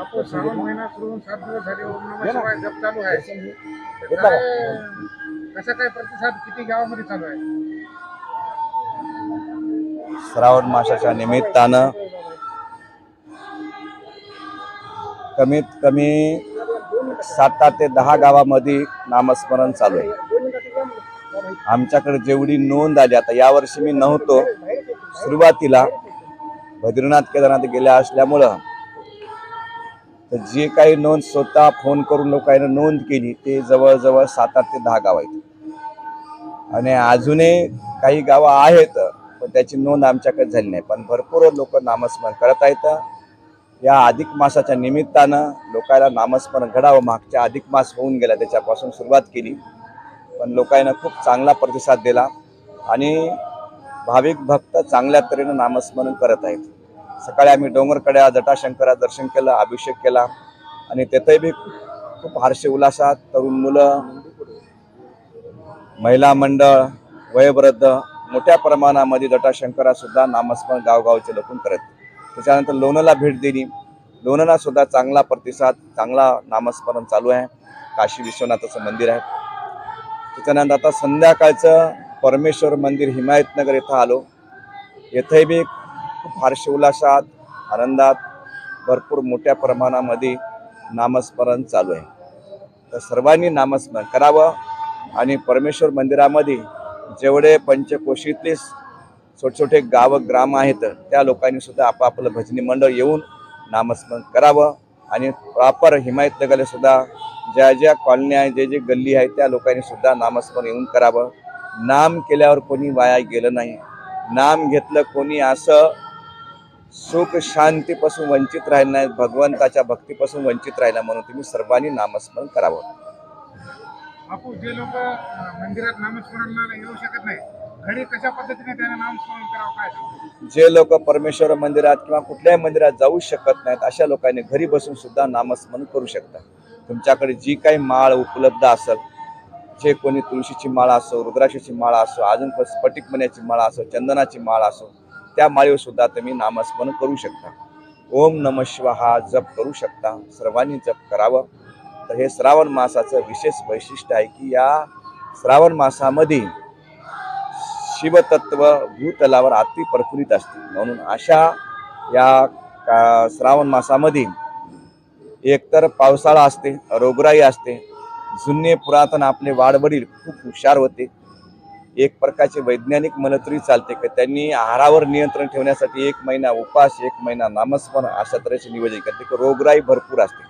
आपण श्रावण महिना सुरू होऊन सात दिवस झाले ओम नमः शिवाय जप चालू आहे. कसा काय प्रतिसाद किती गावामध्ये चालू आहे? श्रावण मासाच्या निमित्तानं कमीत कमी सात ते दहा गावामध्ये नामस्मरण चालू आहे. आमच्याकडे जेवढी नोंद आली आता यावर्षी मी नव्हतो सुरुवातीला बद्रीनाथ केदारनाथ गेल्या असल्यामुळं तर जे काही नोंद स्वतः फोन करून लोकांनी नोंद केली ते जवळजवळ सात आठ ते दहा गाव आहेत. आणि अजूनही काही गावं आहेत त्याची नोंद आमच्याकडे झाली नाही. पण भरपूर लोक नामस्मरण करत आहेत. या अधिक मासाच्या निमित्तानं लोकांना नामस्मरण घडावं. मागच्या अधिक मास होऊन गेला त्याच्यापासून सुरुवात केली. पण लोकांना खूप चांगला प्रतिसाद दिला आणि भाविक भक्त चांगल्या तऱ्हेनं नामस्मरण करत आहेत. सकाळी आम्ही डोंगरकड्या जटाशंकरा दर्शन केलं अभिषेक केला आणि तेथेही बी खूप हर्ष उल्हासात तरुण मुलं महिला मंडळ वयोवृद्ध मोठ्या प्रमाणामध्ये जटाशंकरासुद्धा नामस्मरण गावगावचे लोकून करत. त्याच्यानंतर लोणला भेट दिली. लोणलासुद्धा चांगला प्रतिसाद चांगला नामस्मरण चालू आहे. काशी विश्वनाथाचं मंदिर आहे. त्याच्यानंतर आता संध्याकाळचं परमेश्वर मंदिर हिमायतनगर इथं आलो. येथे बी खूप हर्ष उल्हासात आनंदात भरपूर मोठ्या प्रमाणामध्ये नामस्मरण चालू आहे. तर सर्वांनी नामस्मरण करावं आणि परमेश्वर मंदिरामध्ये जेवढे पंचकोशीतले छोटे छोटे गावं ग्राम आहेत त्या लोकांनी सुद्धा आपापलं भजनी मंडळ येऊन नामस्मरण करावं आणि प्रॉपर हिमायतनगरला सुद्धा ज्या ज्या कॉलन्या आहे जे जे गल्ली आहे त्या लोकांनी सुद्धा नामस्मरण येऊन करावं. नाम केल्यावर कोणी वाया गेलं नाही. नाम घेतलं कोणी असं सुख शांतीपासून वंचित राहिलं नाही भगवंताच्या भक्तीपासून वंचित राहिला म्हणून तुम्ही सर्वांनी नामस्मरण करावं. बापू जे लोक मंदिरात नामस्मरणाला येऊ शकत नाही घरी कशा पद्धतीने त्यांना नामस्मरण करावं काय जे लोक परमेश्वर मंदिरात किंवा कुठल्याही मंदिरात जाऊ शकत नाहीत अशा लोकांनी घरी बसून सुद्धा नामस्मरण करू शकतात. तुमच्याकडे जी काही माळ उपलब्ध असेल जे कोणी तुळशीची माळ असो रुद्राक्षाची माळ असो अजून पण स्फटिक मण्याची माळ असो चंदनाची माळ असो त्या माळीवर सुद्धा तुम्ही नामस्मरण करू शकता. ओम नम शिवा हा जप करू शकता. सर्वांनी जप करावं. तर हे श्रावण मासाचं विशेष वैशिष्ट्य आहे की या श्रावण मासामध्ये शिवतत्व भूतलावर अति प्रफुल्लित असते. म्हणून अशा या का श्रावण मासामध्ये एकतर पावसाळा असते रोगराई असते जुने पुरातन आपले वाडवडील खूप हुशार होते. एक प्रकारचे वैज्ञानिक मनतरी चालते की त्यांनी आहारावर नियंत्रण ठेवण्यासाठी एक महिना उपास एक महिना नामस्मरण अशा तऱ्हेचे नियोजन करते. की रोगराई भरपूर असते.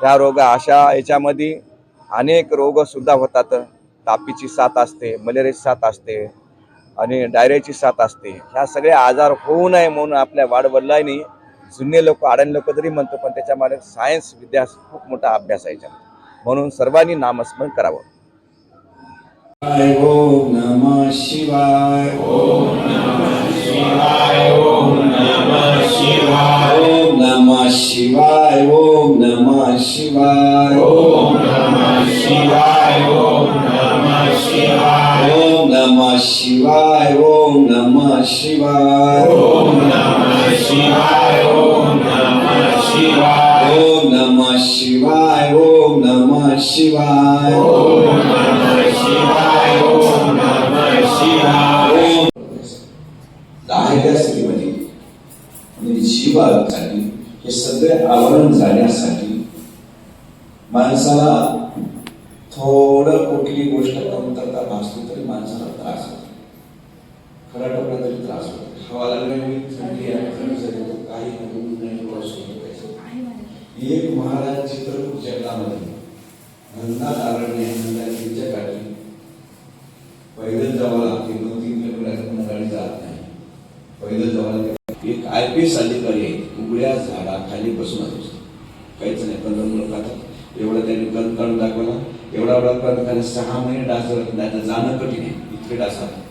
ह्या रोग अशा याच्यामध्ये अनेक रोग सुद्धा होतात. तापीची साथ असते मलेरियाची साथ असते आणि डायरियाची साथ असते. ह्या सगळे आजार होऊ नये म्हणून आपल्या वाडवडिलांनी जुने लोक आडाणी लोक तरी म्हणतो पण त्याच्यामध्ये सायन्स विद्या खूप मोठा अभ्यास आहे म्हणून सर्वांनी नामस्मरण करावं. ओम नम शिवाय ओम शिवाय. शिवाय ओम नमः शिवाय। ओम नमः शिवाय ओम नमः शिवाय। ओम नमः शिवाय ओम नमः शिवाय ओम नमः शिवाय ओम दहाव्या स्त्रीमध्ये आणि जीवासाठी हे सगळे आवरण जाण्यासाठी माणसाला थोडं कुठली गोष्ट कमतरता भासली तरी माणसाला त्रास होतो. खरा टोकला त्रास होतो. हवा लागल्यामुळे थंडी आहे काही नवीन ऊन नाही पाऊस एक महाराज चित्रकूट जंगलामध्ये नंदा अरण्य नंदा नंदादीच्या काठी पैदल जावं लागते दोन तीन किलोमीटर गाडी जात नाही. पैदल जावं लागते. एक आय पी एस अधिकारी आहे उघड्या झाडाखाली बसून असतो काहीच नाही पंधरा मुलं खातात एवढा त्यांनी कण काढून दाखवला. एवढा एवढा कण त्याने सहा महिने डास जाणं कठीण आहे. इतके डास आला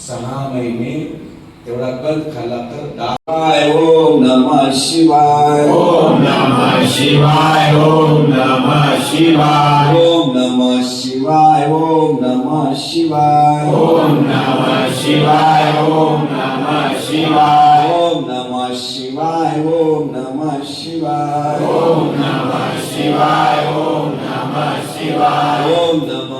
सहा महिने तेवढा कल खाल्ला तर डाय ओम नमः शिवाय ओम नमः शिवाय ओम नमः शिवाय ओम नमः शिवाय ओम नमः शिवाय ओम नमः शिवाय ओम नमः शिवाय ओम नमः शिवाय ओम नमः शिवाय ओम नमः शिवाय ओम नमः शिवाय ओम नमः